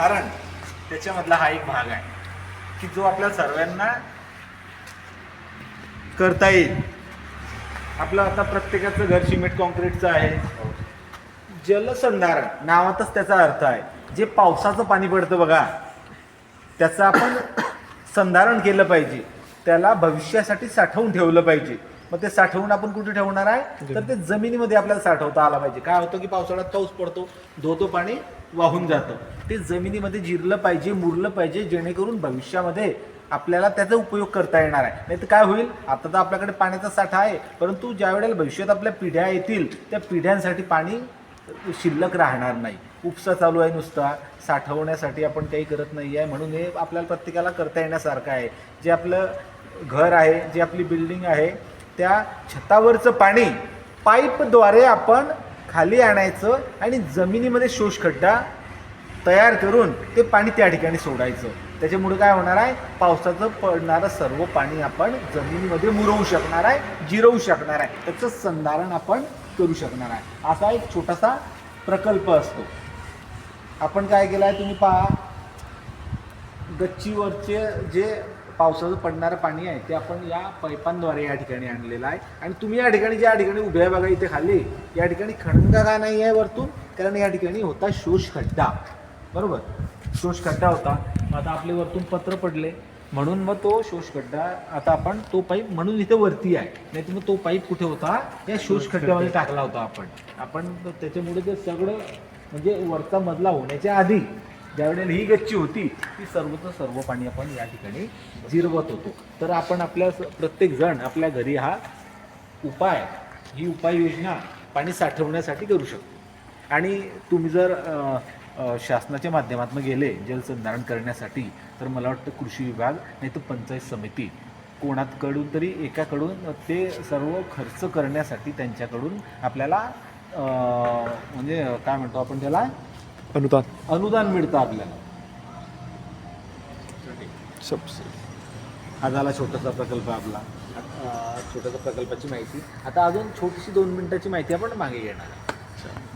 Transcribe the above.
कारण त्याच्यामधला हा एक भाग आहे की जो आपल्या सर्वांना करता येईल. आपलं आता प्रत्येकाचं घर सिमेंट कॉन्क्रीटचं आहे. जलसंधारण नावातच त्याचा अर्थ आहे. जे पावसाचं पाणी पडतं बघा त्याचं आपण संधारण केलं पाहिजे. त्याला भविष्यासाठी साठवून ठेवलं पाहिजे. मग ते साठवून आपण कुठे ठेवणार आहे? तर ते जमिनीमध्ये आपल्याला साठवता आला पाहिजे. काय होतं की पावसाळ्यात पाऊस पडतो धोतो पाणी वाहून जातं. ते जमिनीमध्ये जिरलं पाहिजे मुरलं पाहिजे जेणेकरून भविष्यामध्ये आपल्याला त्याचा उपयोग करता येणार आहे. नाही तर काय होईल? आता तर आपल्याकडे पाण्याचा साठा आहे परंतु ज्या वेळेला भविष्यात आपल्या पिढ्या येतील त्या पिढ्यांसाठी पाणी शिल्लक राहणार नाही. उपसा चालू आहे नुसता साठवण्यासाठी आपण काही करत नाही आहे. म्हणून हे आपल्याला प्रत्येकाला करता येण्यासारखं आहे. जे आपलं घर आहे जी आपली बिल्डिंग आहे त्या छतावरचं पाणी पाईपद्वारे आपण खाली आणायचं आणि जमिनीमध्ये शोषखड्डा तयार करून ते पाणी त्या ठिकाणी सोडायचं. त्याच्यामुळे काय होणार आहे? पावसाचं पडणारं सर्व पाणी आपण जमिनीमध्ये मुरवू शकणार आहे जिरवू शकणार आहे. त्याचं संधारण आपण करू शकणार आहे. असा एक छोटासा प्रकल्प असतो. आपण काय केलं आहे तुम्ही पहा. गच्चीवरचे जे पावसाचं पडणारं पाणी आहे ते आपण या पाईपांद्वारे या ठिकाणी आणलेलं आहे. आणि तुम्ही या ठिकाणी ज्या ठिकाणी उभ्या बघा इथे खाली या ठिकाणी खंड का नाही आहे वरतून कारण या ठिकाणी होता शोष खड्डा बरोबर? शोष खड्डा होता. मग आता आपले वरतून पत्र पडले. म्हणून मग तो शोष खड्डा आता आपण तो पाईप म्हणून इथे वरती आहे. नाही तर मग तो पाईप कुठे होता? या शोष खड्ड्यामध्ये टाकला होता आपण. आपण त्याच्यामुळे ते सगळं म्हणजे वरचा मधला होण्याच्या आधी ज्यावेळेला ही गच्ची होती ती सर्वच सर्व पाणी आपण या ठिकाणी जिरवत होतो. तर आपण आपल्या स- प्रत्येक जण आपल्या घरी हा उपाय ही उपाययोजना पाणी साठवण्यासाठी करू शकतो. आणि तुम्ही जर शासनाच्या माध्यमातून गेले जलसंधारण करण्यासाठी तर मला वाटतं कृषी विभाग नाही तर पंचायत समिती कोणाकडून तरी एकाकडून ते सर्व खर्च करण्यासाठी त्यांच्याकडून आपल्याला म्हणजे काय म्हणतो आपण त्याला अनुदान. अनुदान मिळतं आपल्याला. सबसे. हा झाला छोटासा प्रकल्प आपला. अ, छोटासा प्रकल्पाची माहिती. आता अजून छोटीशी दोन मिनिटाची माहिती आपण मागे घेणार. आहे.